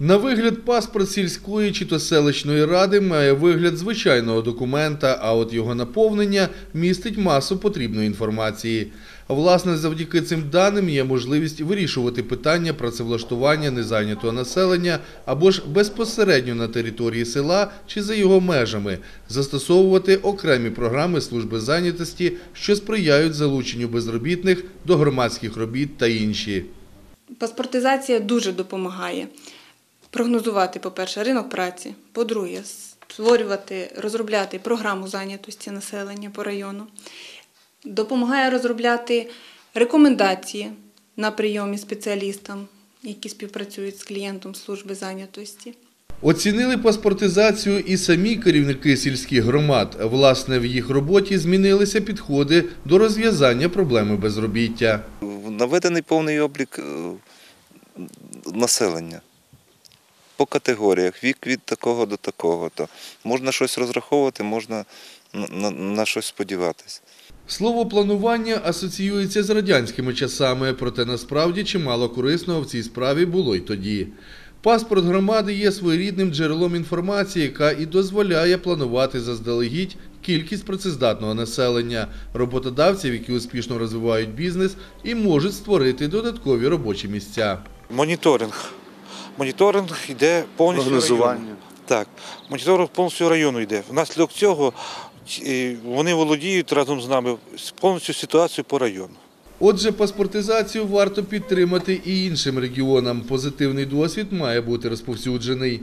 На вигляд паспорт сільської чи то селищної ради має вигляд звичайного документа, а от його наповнення містить масу потрібної інформації. Власне, завдяки цим даним є можливість вирішувати питання працевлаштування незайнятого населення або ж безпосередньо на території села чи за його межами, застосовувати окремі програми служби зайнятості, що сприяють залученню безробітних до громадських робіт та інші. Паспортизація дуже допомагає прогнозувати, по-перше, ринок праці, по-друге, створювати, розробляти програму зайнятості населення по району, допомагає розробляти рекомендації на прийомі спеціалістам, які співпрацюють з клієнтом служби зайнятості. Оцінили паспортизацію і самі керівники сільських громад. Власне, в їх роботі змінилися підходи до розв'язання проблеми безробіття. Наведений повний облік е, населення по категоріях, вік від такого до такого. То можна щось розраховувати, можна на, на, на щось сподіватися. Слово планування асоціюється з радянськими часами, проте насправді чимало корисного в цій справі було й тоді. Паспорт громади є своєрідним джерелом інформації, яка і дозволяє планувати заздалегідь кількість працездатного населення, роботодавців, які успішно розвивають бізнес і можуть створити додаткові робочі місця. Моніторинг. Моніторинг йде повністю Прогнозування. району. Так, моніторинг повністю району йде. Внаслідок цього е, вони володіють разом з нами повністю ситуацією по району. Отже, паспортизацію варто підтримати і іншим регіонам. Позитивний досвід має бути розповсюджений.